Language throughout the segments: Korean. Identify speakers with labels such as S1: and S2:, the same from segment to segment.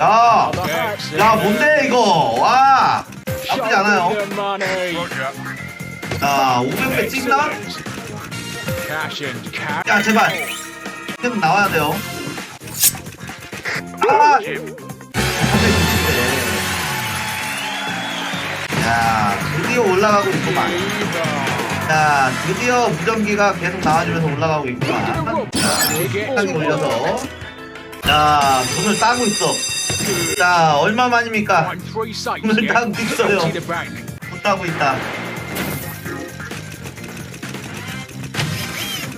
S1: 야. 야, 뭔데 이거? 와, 나쁘지 않아요. 자, 500배 찍나? 야, 제발. 계속 나와야 돼요. 아,
S2: Jim.
S1: 야, 드디어 올라가고 있구만. 자, 드디어 무전기가 계속 나와주면서 올라가고 있구만. 한 올려서. 자, 돈을 따고 있어. 자, 얼마 만입니까?
S3: Saves.
S1: 돈을
S3: yeah?
S1: 따고 있어요. 돈 따고 있다.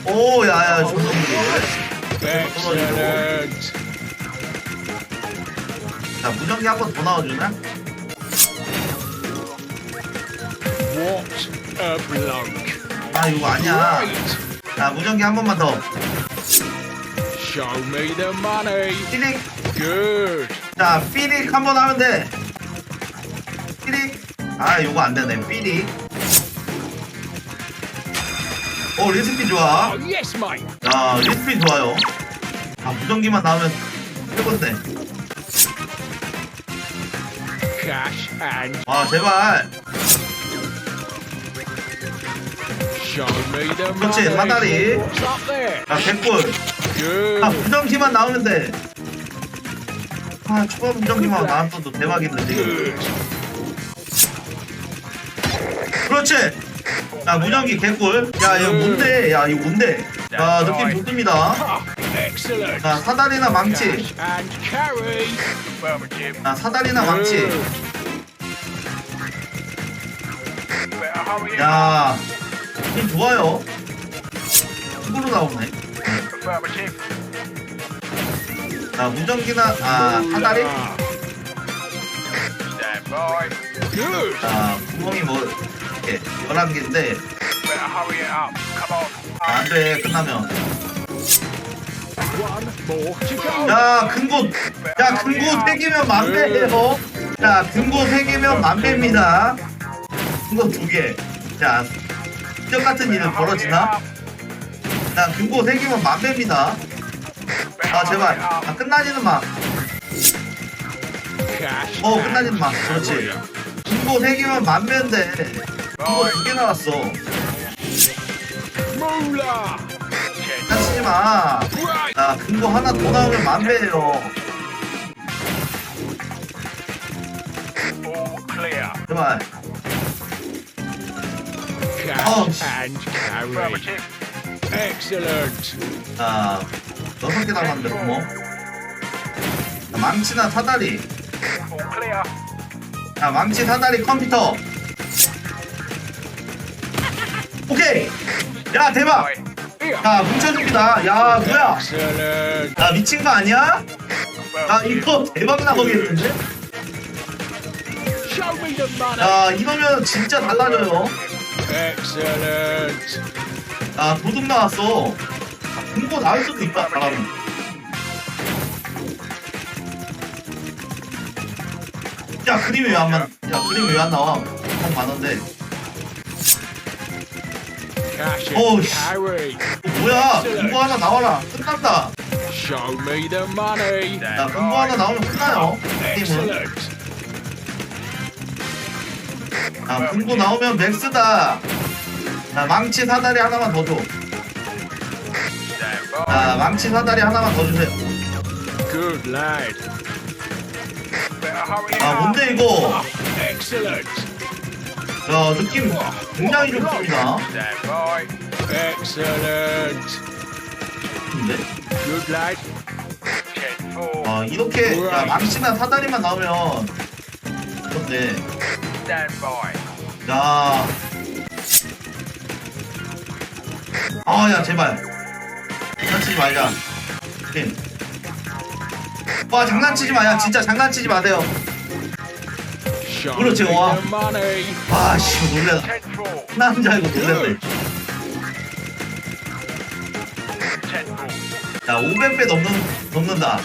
S1: 오, 야, 야, 조성기.
S3: Excellent.
S1: 자, 무전기 한 번 더 나와주나? 아, 이거 아니야. 자, 무전기 한 번만 더.
S3: Show me the money.
S1: 삐릭.
S3: Good.
S1: 자, 삐릭 한번 하면 돼. 삐릭. 아, 이거 안 되네. 삐릭. 오, 리스피 좋아. 야, 리스피 좋아요. 아, 무전기만 나오면 최고인데. 와, 제발. 그렇지. 사다리. 자, 개꿀. 아. 무전기만 나오면 돼. 아, 초반 무전기만 나왔어도 대박인데. 그렇지. 자, 무전기 개꿀. 야, 이거 뭔데? 야, 이거 뭔데? 자, 느낌 좋습니다. 자, 사다리나 망치. 자, 사다리나 망치. 야, 느낌 좋아요. 축으로 나오네. 아?
S2: Stand by.
S3: Good.
S1: 자, 구멍이 뭐, 이렇게 11개인데,
S2: Better hurry it up. Come on.
S1: 안 돼, 끝나면. 야, 근고, 야, 근고 3개면 만배예요. 자, 근고 3개면 만배입니다. 근고 2개. 자, 시적 같은 일은 벌어지나? 자, 근고 3개면 만배입니다. 아, 제발. 아, 끝나지는 마. 어, 끝나지는 마. 그렇지. 근고 3개면 만배인데, 근고 2개 나왔어.
S3: Moolah.
S1: 다치지 마. 자, 근거 하나 더 나오면 만배예요. 제발.
S3: Cash
S1: Oh. 여섯 개 남았는데. 자, 망치나 사다리. 자, 망치 사다리 컴퓨터. 오케이. 야, 대박. 자, 뭉쳐줍니다. 야, 뭐야. 나 미친 거 아니야? 나. 이거 대박
S3: money.
S1: 야, 이러면 진짜 달라져요. 야, 도둑 나왔어. 아, 금고 나올 수도 있다, 바람은. 야, 그림이 왜안 만, 야, 그림이 왜안 나와? 형 많은데.
S3: Cash
S1: Oh,
S3: and
S1: sh-
S3: carry.
S1: 어, 뭐야? 금고 하나 나와라. 끝난다.
S3: Show me the money.
S1: 야, 금고 하나 나오면 끝나요. 게임은. 야, 금고 나오면 맥스다. 자, 망치 사다리 하나만 더 줘. 자, 망치 사다리 하나만 더 주세요.
S3: Good lad.
S2: Better hurry it
S1: 아,
S2: up.
S1: 뭔데 이거?
S3: Ah, excellent.
S1: 야, 느낌 굉장히 좋습니다.
S3: Excellent.
S1: 근데,
S3: Good lad.
S2: Ten four.
S1: 아, 이렇게, 야, 망치나 사다리만 나오면, 그런데,
S2: Stand by.
S1: 야. 아, 야, 제발. 장난치지 말자. 팀. 와, 장난치지 마. 야, 진짜 장난치지 마세요. 그렇지, 와.
S3: the money.
S1: 아, 씨, 놀래라.
S2: Ten four.
S1: 끝나는 줄 알고 놀랬네. 야, 500배 넘는, 넘는다.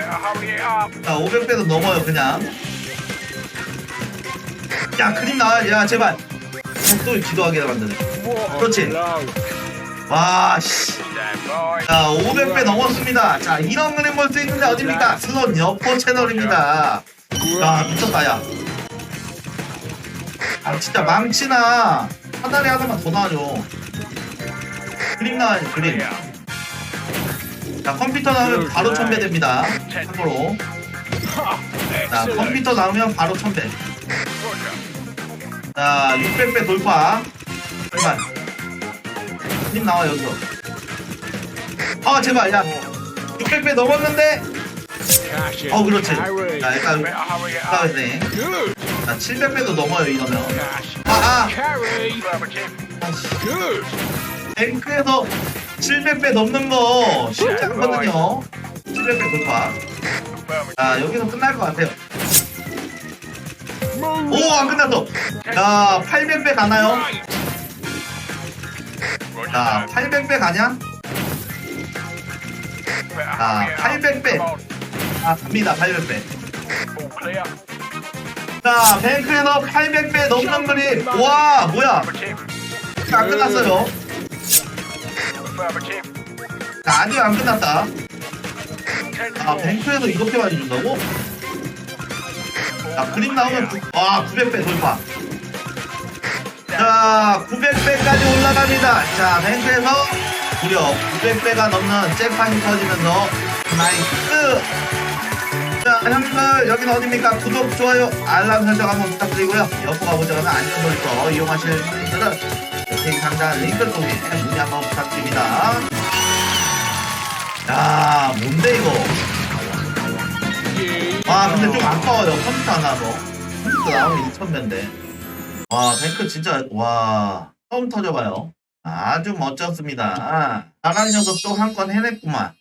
S1: 야, 500배도 넘어요, 그냥. 야, 그림 나와야지. 야, 제발. 어, 또 기도하게 만드네. 그렇지. 와, 씨.
S2: Stand by.
S1: 자, 500배 넘었습니다. 자, 이런 그림 볼 수 있는데 어딥니까? 슬롯 여포 채널입니다. 야, 미쳤다, 야. 아, 진짜 망치나 한 달에 하나만 더 나와줘. 그림 나와요, 그림. 자, 컴퓨터 나오면 바로 천배 됩니다. 참고로. 자. 컴퓨터 나오면 바로 천배. 자, 600배 돌파. 제발. 님 나와, 여기서. 아, 제발, 야. 600배 넘었는데? 어, 그렇지. 자, 일단. 나왔네. 자, 700배도 넘어요, 이러면.
S2: Cash.
S1: 아, 아.
S3: Carry.
S2: Affirmative.
S1: 아씨.
S3: Good.
S1: 뱅크에서 700배 넘는 거 쉽지 않거든요. 700배 돌파. 자, 여기서 끝날 것 같아요. 오, 안 끝났어. 자, 800배 가나요? 자,
S2: that.
S1: 800배 가냐? 아,
S2: up.
S1: 800배.
S2: Come on.
S1: 아, 갑니다, 800배.
S2: All clear.
S1: 자, 뱅크에서 800배 넘는 그림. 와, 뭐야. 안 끝났어요. 자, 아직 안 끝났다. 아. 뱅크에서 이렇게 많이 준다고? 자, 그림 나오면, 구, 아, 900배 돌파. 자, 900배까지 올라갑니다. 자, 뱅크에서 무려 900배가 넘는 잭팟이 터지면서 나이스! 자, 형님들, 여기는 어딥니까? 구독, 좋아요, 알람 설정 한번 부탁드리고요. 여포가 보자는 안전 놀이터 이용하시는 분들은 영상 상단 링크를 통해 문의 한번 부탁드립니다. 야, 뭔데 이거? 와, 근데 좀 아까워요. 컴퓨터 안 나와서. 컴퓨터 나오면 2,000배인데. 와, 뱅크 진짜, 와, 처음 터져봐요. 아주 멋졌습니다. 나가는 녀석 또 한 건 해냈구만.